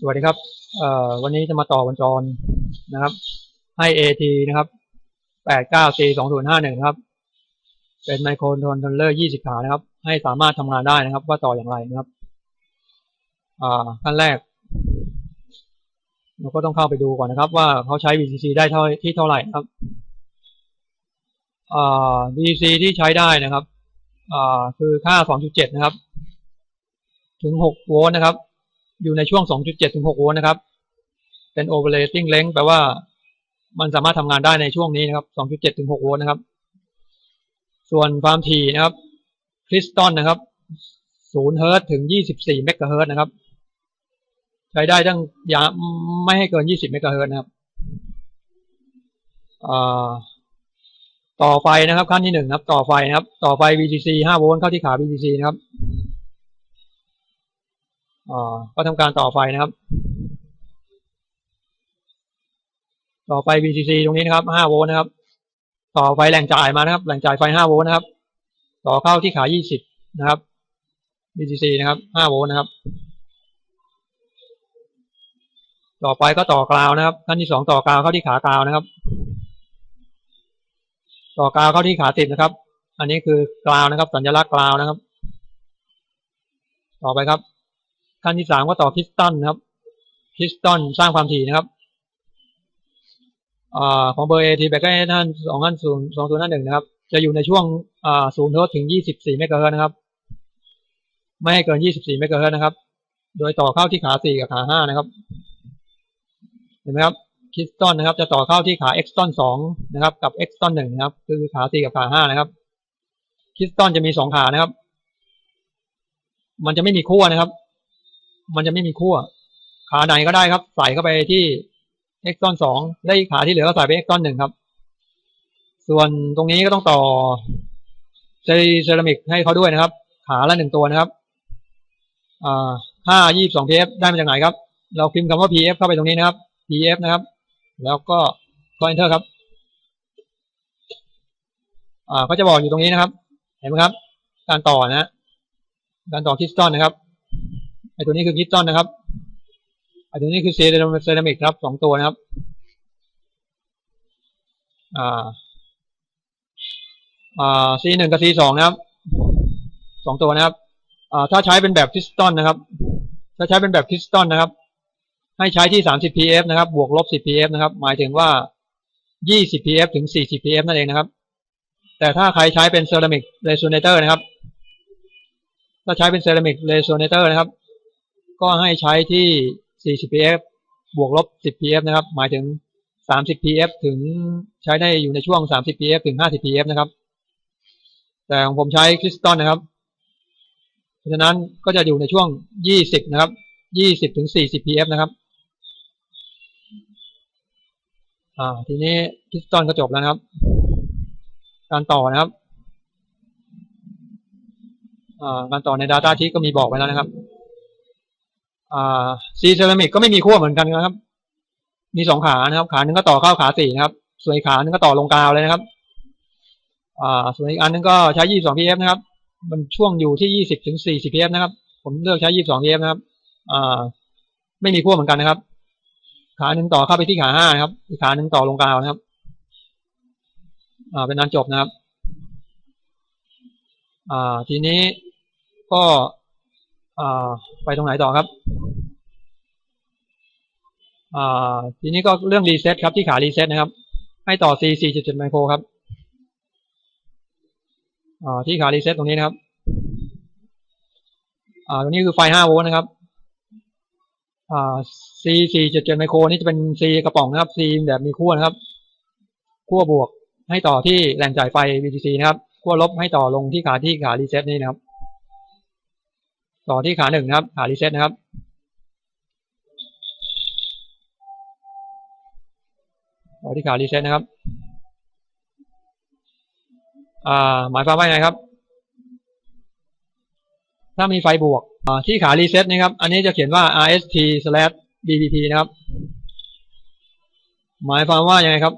สวัสดีครับเอ่อวันนี้จะมาต่อบรรจรนะครับ ให้ AT นะครับแปดเก้า C สองศูนย์ห้าหนึ่งครับ เป็นไมโครโทนทนเลอร์ยี่สิบขานะครับ ให้สามารถทำงานได้นะครับ ว่าต่ออย่างไรนะครับอ่าขั้นแรก เราก็ต้องเข้าไปดูก่อนนะครับ ว่าเขาใช้ VCC ได้เท่าที่เท่าไหร่ครับอ่า VCC ที่ใช้ได้นะครับอ่าคือค่าสองจุดเจ็ดนะครับ ถึงหกโวลต์นะครับ อยู่ในช่วง 2.7 ถึง 6 โวลต์นะครับ เป็น operating length แปลว่ามันสามารถทำงานได้ในช่วงนี้นะครับ 2.7 ถึง 6 โวลต์นะครับ ส่วนความถี่นะครับคริสตัลนะครับ 0 เฮิร์ตถึง 24 เมกะเฮิร์ตนะครับ ใช้ได้ตั้งยาไม่ให้เกิน 20 เมกะเฮิร์ตนะครับต่อไฟนะครับขั้นที่หนึ่งครับ ต่อไฟนะครับ ต่อไฟ VCC 5 โวลต์เข้าที่ขา VCC นะครับ ก็ทำการต่อไฟนะครับ ต่อไฟ VCC ตรงนี้นะครับ5โวลต์นะครับ ต่อไฟแหล่งจ่ายมานะครับ แหล่งจ่ายไฟ5โวลต์นะครับ ต่อเข้าที่ขา 20 นะครับ VCC นะครับ5โวลต์นะครับ ต่อไปก็ต่อกราวนะครับขั้นที่สองต่อกราวเข้าที่ขากราวนะครับ ต่อกราวเข้าที่ขาติดนะครับ อันนี้คือกราวนะครับ สัญลักษณ์กราวนะครับ ต่อไปครับ ขั้นที่สามก็ต่อพิสตันนะครับพิสตันสร้างความถี่นะครับอของเบอร์เอทีแบกให้ท่านสองท่านศูนย์สองศูนย์ห้าหนึ่งนะครับ จะอยู่ในช่วงศูนย์เทิร์ตถึงยี่สิบสี่เมกะเฮิร์ตนะครับ ไม่ให้เกินยี่สิบสี่เมกะเฮิร์ตนะครับ โดยต่อเข้าที่ขาสี่กับขาห้านะครับ เห็นไหมครับคิสตันนะครับ จะต่อเข้าที่ขาเอ็กซ์ตันสองนะครับ กับเอ็กซ์ตันหนึ่งนะครับ คือขาสี่กับขาห้านะครับคิสตันจะมีสองขานะครับ มันจะไม่มีขั้วนะครับ มันจะไม่มีขั้วขาไหนก็ได้ครับ ใส่เข้าไปที่เอ็กซ์ตอนสองได้ขาที่เหลือก็ใส่ไปเอ็กซ์ตอนหนึ่งครับ ส่วนตรงนี้ก็ต้องต่อเซรามิกให้เขาด้วยนะครับ ขาละหนึ่งตัวนะครับห้ายี่สองพีได้มาจากไหนครับ เราพิมพ์คำว่า pf เข้าไปตรงนี้นะครับ pf นะครับ แล้วก็คอยเ enter ครับอ่าก็จะบอกอยู่ตรงนี้นะครับ เห็นไหมครับ การต่อนะ การต่อคิสตอนนะครับ ไอตัวนี้คือคิตตันนะครับไอตัวนี้คือเซรามิกครับสองตัวนะครับ อ่า อ่าซีหนึ่งกับซีสองนะครับสองตัวนะครับ อ่า ถ้าใช้เป็นแบบพิสตันนะครับ ถ้าใช้เป็นแบบพิสตันนะครับ ให้ใช้ที่สามสิบ pf นะครับ บวกลบสิบ pf นะครับ หมายถึงว่ายี่สิบ pf ถึงสี่สิบ pf นั่นเองนะครับ แต่ถ้าใครใช้เป็นเซรามิกเรโซเนเตอร์นะครับ ถ้าใช้เป็นเซรามิกเรโซเนเตอร์นะครับ ก็ให้ใช้ที่ 40 pf บวกลบ 10 pf นะครับ หมายถึง 30 pf ถึงใช้ได้อยู่ในช่วง 30 pf ถึง 50 pf นะครับ แต่ของผมใช้คริสตัลนะครับ เพราะฉะนั้นก็จะอยู่ในช่วง 20 นะครับ 20 ถึง 40 pf นะครับ อ่า ทีนี้คริสตัลก็จบแล้วนะครับ การต่อนะครับ อ่า การต่อใน Data ที่ก็มีบอกไว้แล้วนะครับ ซีเซรามิกก็ไม่มีขั้วเหมือนกันนะครับ มีสองขานะครับ ขาหนึ่งก็ต่อเข้าขาสี่นะครับ ส่วนอีกขาหนึ่งก็ต่อลงกาวเลยนะครับ อ่า ส่วนอีกอันนึงก็ใช้ยี่สองพีเอฟนะครับ มันช่วงอยู่ที่ยี่สิบถึงสี่สิบพีเอฟนะครับ ผมเลือกใช้ยี่สองพีเอฟนะครับ อ่า ไม่มีขั้วเหมือนกันนะครับ ขาหนึ่งต่อเข้าไปที่ขาห้านะครับ อีกขาหนึ่งต่อลงกาวนะครับ อ่า เป็นอันจบนะครับ อ่า ทีนี้ก็ ไปตรงไหนต่อครับทีนี้ก็เรื่องรีเซ็ตครับที่ขารีเซ็ตนะครับ ให้ต่อ C 4.7ไมโครครับที่ขารีเซ็ตตรงนี้นะครับตรงนี้คือไฟ5โวลต์นะครับ C 4.7ไมโครนี่จะเป็น C กระป๋องนะครับ C แบบมีขั้วนะครับขั้วบวกให้ต่อที่แหล่งจ่ายไฟ VCC นะครับขั้วลบให้ต่อลงที่ขาที่ขารีเซ็ตนี่นะครับ ต่อที่ขาหนึ่งนะครับ ขารีเซ็ตนะครับ ต่อที่ขารีเซ็ตนะครับ อ่า หมายความว่าไงครับ ถ้ามีไฟบวก ที่ขารีเซ็ตนะครับ อันนี้จะเขียนว่า rst slash bpp นะครับ หมายความว่ายังไงครับ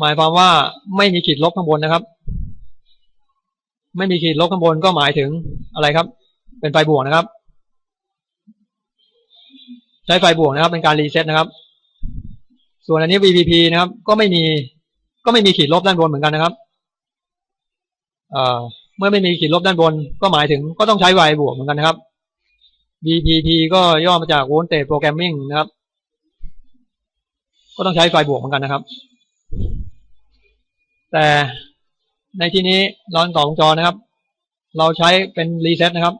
หมายความว่าไม่มีขีดลบข้างบนนะครับ ไม่มีขีดลบข้างบนก็หมายถึงอะไรครับ เป็นไฟบวกนะครับฉช้ไฟบวกนะครับ เป็นการรีเซ็ตนะครับ ส่วนอันนี้ VPP นะครับ ก็ไม่มีก็ไม่มีขีดลบด้านบนเหมือนกันนะครับเอ่อเมื่อไม่มีขีดลบด้านบน ก็หมายถึงก็ต้องใช้ไฟบวกเหมือนกันนะครับ VPP ก็ย่อมาจาก Voltage Programming นะครับ ก็ต้องใช้ไฟบวกเหมือนกันนะครับ แต่ในที่นี้เราต่อวงจรนะครับ เราใช้เป็นรีเซ็ตนะครับ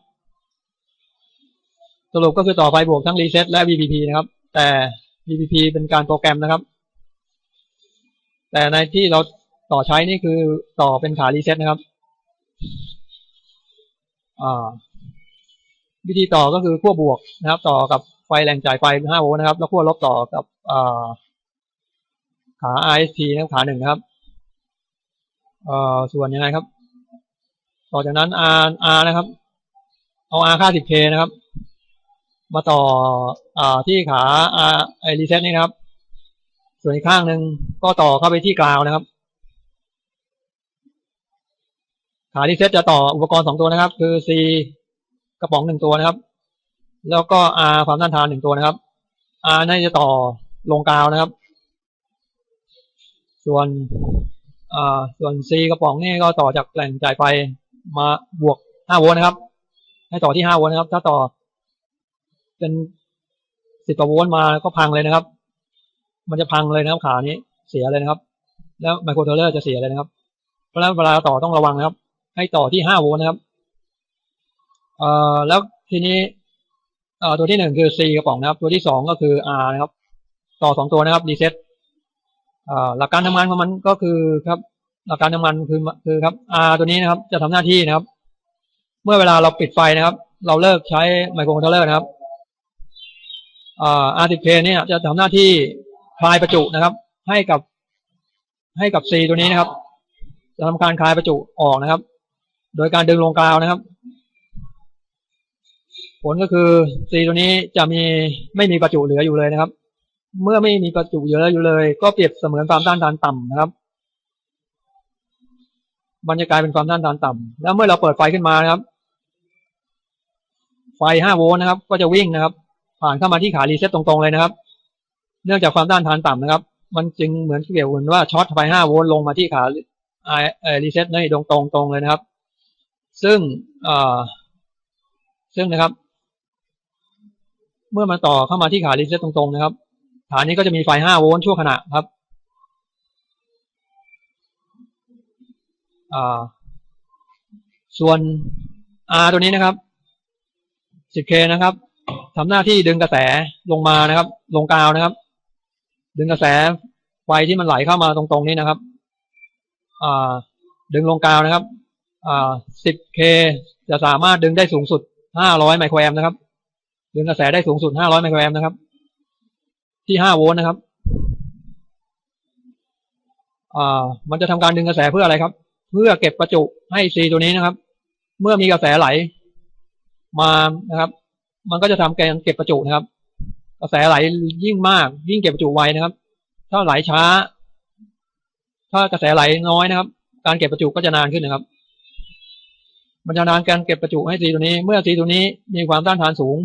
สรุปก็คือต่อไฟบวกทั้งรีเซ็ตและ VPP นะครับ แต่ VPP เป็นการโปรแกรมนะครับ แต่ในที่เราต่อใช้นี่คือต่อเป็นขารีเซ็ตนะครับวิธีต่อก็คือขั้วบวกนะครับ ต่อกับไฟแรงจ่ายไฟ 5 โวลต์นะครับ แล้วขั้วลบต่อกับขา RST นะครับขาหนึ่งนะครับส่วนยังไงครับ ต่อจากนั้น R R นะครับ เอา R ค่า 10K นะครับ มาต่ออที่ขาไอรีเซ็ตนี่นะครับส่วนอีกข้างหนึ่งก็ต่อเข้าไปที่กราวนะครับ ขารีเซ็ตจะต่ออุปกรณ์สองตัวนะครับ คือ C กระป๋องหนึ่งตัวนะครับ แล้วก็ R ความต้านทานหนึ่งตัวนะครับ R น่าจะต่อลงกาวนะครับ ส่วนอ่าส่วน C กระป๋องนี่ก็ต่อจากแหล่งจ่ายไฟมาบวก5โวลต์นะครับ ให้ต่อที่5โวลต์นะครับ ถ้าต่อ เป็น10กว่าโวลต์มาก็พังเลยนะครับ มันจะพังเลยนะครับขานี้เสียเลยนะครับ แล้วไมโครเทเลอร์จะเสียเลยนะครับ เพราะฉะนั้นเวลาต่อต้องระวังนะครับ ให้ต่อที่5โวลต์นะครับเอ่อแล้วทีนี้เอ่อตัวที่หนึ่งคือ C กระป๋องนะครับ ตัวที่สองก็คือ R นะครับ ต่อสองตัวนะครับรีเซ็ตหลักการทำงานของมันก็คือครับ หลักการทำงานคือคือครับ R ตัวนี้นะครับ จะทำหน้าที่นะครับ เมื่อเวลาเราปิดไฟนะครับ เราเลิกใช้ไมโครคอนโทรลเลอร์นะครับ R10K เนี่ยจะทำหน้าที่คลายประจุนะครับ ให้กับให้กับ C ตัวนี้นะครับ จะทำการคลายประจุออกนะครับ โดยการดึงลงกาวนะครับ ผลก็คือ C ตัวนี้จะมีไม่มีประจุเหลืออยู่เลยนะครับ เมื่อไม่มีประจุเยอะอยู่เลย ก็เปรียบเสมือนความต้านทานต่ำนะครับ มันจะกลายเป็นความต้านทานต่ำแล้วเมื่อเราเปิดไฟขึ้นมานะครับ ไฟ5โวลต์นะครับ ก็จะวิ่งนะครับ ผ่านเข้ามาที่ขารีเซ็ตตรงๆเลยนะครับ เนื่องจากความต้านทานต่ำนะครับ มันจึงเหมือนเกี่ยวกันว่าช็อตไฟ5โวลต์ลงมาที่ขารีเซ็ตนี่ตรงตรงตรงเลยนะครับ ซึ่งซึ่งนะครับ เมื่อมันต่อเข้ามาที่ขารีเซ็ตตรงๆนะครับ ฐานนี้ก็จะมีไฟ5โวลต์ชั่วขณะครับส่วน R ตัวนี้นะครับ 10K นะครับ ทำหน้าที่ดึงกระแสลงมานะครับ ลงกาวนะครับ ดึงกระแสไฟที่มันไหลเข้ามาตรงๆนี้นะครับดึงลงกาวนะครับ 10K จะสามารถดึงได้สูงสุด 500 ไมโครแอมป์นะครับ ดึงกระแสได้สูงสุด 500 ไมโครแอมป์นะครับ ที่ห้าโวลต์นะครับ อ่า มันจะทำการดึงกระแสเพื่ออะไรครับ เพื่อเก็บประจุให้ซีตัวนี้นะครับ เมื่อมีกระแสไหลมานะครับ มันก็จะทำการเก็บประจุนะครับ กระแสไหลยิ่งมาก ยิ่งเก็บประจุไวนะครับ ถ้าไหลช้า ถ้ากระแสไหลน้อยนะครับ การเก็บประจุก็จะนานขึ้นนะครับมันจะนานการเก็บประจุให้ซีตัวนี้ เมื่อซีตัวนี้มีความต้านทานสูง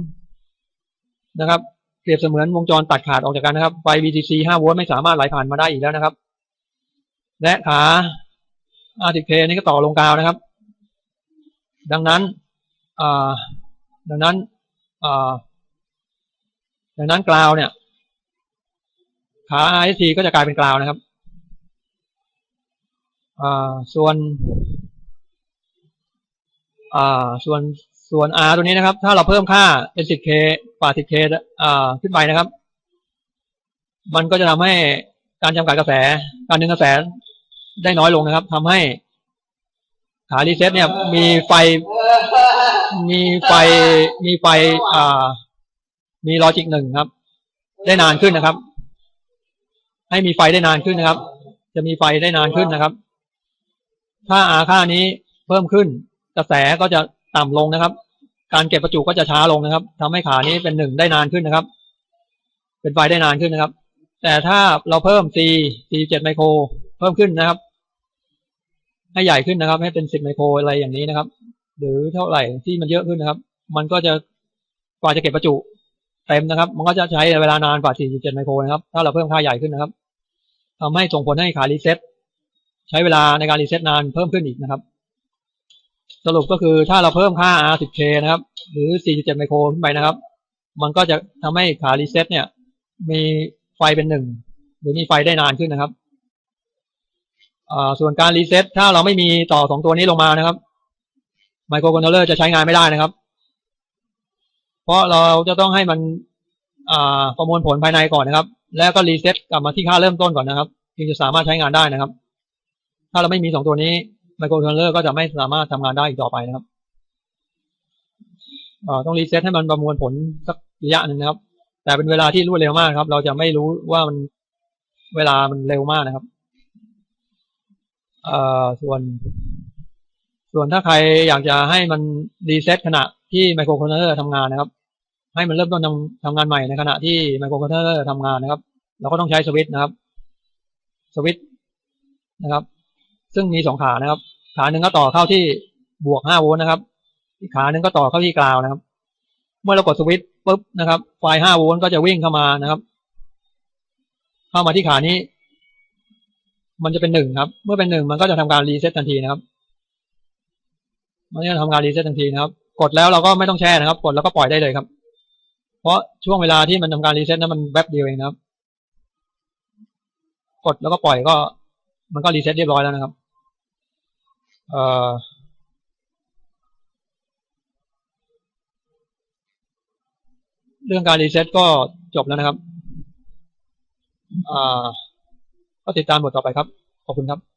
นะครับเปรียบเสมือนวงจรตัดขาดออกจากกันนะครับไฟ VCC 5โวลต์ไม่สามารถไหลผ่านมาได้อีกแล้วนะครับ และขา R10K นี่ก็ต่อลงกาวนะครับ ดังนั้นดังนั้น ดังนั้นกราวเนี่ยขา RST ก็จะกลายเป็นกราวนะครับส่วนส่วนส่วน R ตัวนี้นะครับ ถ้าเราเพิ่มค่าเป็น 10K กว่า 10K อ่าขึ้นไปนะครับ มันก็จะทำให้การจำกัดกระแส การดึงกระแสได้น้อยลงนะครับทำให้ขารีเซ็ตเนี่ย มีไฟ มีไฟมีไฟอ่า มีลอจิกหนึ่งครับ ได้นานขึ้นนะครับ ให้มีไฟได้นานขึ้นนะครับ จะมีไฟได้นานขึ้นนะครับ ถ้าอาค่านี้เพิ่มขึ้น กระแสก็จะต่ำลงนะครับ การเก็บประจุก็จะช้าลงนะครับทำให้ขานี้เป็นหนึ่งได้นานขึ้นนะครับ เป็นไฟได้นานขึ้นนะครับ แต่ถ้าเราเพิ่ม C C เจ็ดไมโคร เพิ่มขึ้นนะครับ ให้ใหญ่ขึ้นนะครับ ให้เป็นสิบไมโครอะไรอย่างนี้นะครับ หรือเท่าไหร่ที่มันเยอะขึ้นนะครับ มันก็จะกว่าจะเก็บประจุเต็มนะครับ มันก็จะใช้เวลานานกว่า 47 ไมโครนะครับ ถ้าเราเพิ่มค่าใหญ่ขึ้นนะครับทำให้ส่งผลให้ขารีเซ็ตใช้เวลาในการรีเซ็ตนานเพิ่มขึ้นอีกนะครับ สรุปก็คือถ้าเราเพิ่มค่า R10K นะครับ หรือ 47 ไมโครขึ้นไปนะครับ มันก็จะทำให้ขารีเซ็ตเนี่ย มีไฟเป็นหนึ่งหรือมีไฟได้นานขึ้นนะครับส่วนการรีเซ็ตถ้าเราไม่มีต่อสองตัวนี้ลงมานะครับ ไมโครคอนโทรลเลอร์จะใช้งานไม่ได้นะครับ เพราะเราจะต้องให้มันประมวลผลภายในก่อนนะครับ แล้วก็รีเซ็ตกลับมาที่ค่าเริ่มต้นก่อนนะครับจึงจะสามารถใช้งานได้นะครับ ถ้าเราไม่มีสองตัวนี้ไมโครคอนโทรลเลอร์ก็จะไม่สามารถทำงานได้อีกต่อไปนะครับต้องรีเซ็ตให้มันประมวลผลสักระยะหนึ่งนะครับ แต่เป็นเวลาที่รวดเร็วมากครับ เราจะไม่รู้ว่ามันเวลามันเร็วมากนะครับส่วน ส่วนถ้าใครอยากจะให้มันรีเซ็ตขณะที่ไมโครคอนโทรลเลอร์ทำงานนะครับ ให้มันเริ่มต้นทำทำงานใหม่ในขณะที่ไมโครคอนโทรลเลอร์ทำงานนะครับ เราก็ต้องใช้สวิตช์นะครับ สวิตช์นะครับ ซึ่งมีสองขานะครับ ขาหนึ่งก็ต่อเข้าที่บวกห้าโวลต์นะครับ อีกขาหนึ่งก็ต่อเข้าที่กราวนะครับ เมื่อเรากดสวิตช์ปุ๊บนะครับ ไฟห้าโวลต์ก็จะวิ่งเข้ามานะครับ เข้ามาที่ขานี้ มันจะเป็นหนึ่งครับ เมื่อเป็นหนึ่งมันก็จะทำการรีเซ็ตทันทีนะครับ มันจะทำการรีเซ็ตทันทีนะครับ กดแล้วเราก็ไม่ต้องแช่นะครับ กดแล้วก็ปล่อยได้เลยครับ เพราะช่วงเวลาที่มันทำการรีเซ็ตนั้นมันแวบเดียวเองนะครับ กดแล้วก็ปล่อยก็ มันก็รีเซ็ตเรียบร้อยแล้วนะครับ เอ่อเรื่องการรีเซ็ตก็จบแล้วนะครับ อ่า ก็ติดตามบทต่อไปครับ ขอบคุณครับ